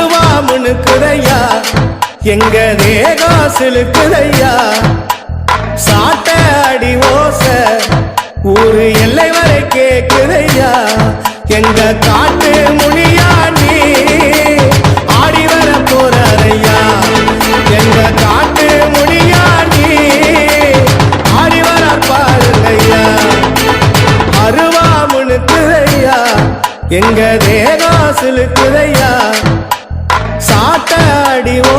அருவா குறையா? எங்க தேகம் சிலுக்குதையா சாட்ட அடி ஓச ஒரு எல்லை வரை கேக்குதையா எங்க காட்டு முனியா நீ? ஆடி வர போறாரையா? எங்க காட்டு முனியா நீ? ஆடி வர பாருங்கய்யா. அருவா முனுக்குதையா எங்க தேகம் சிலுக்குதையா சாட்ட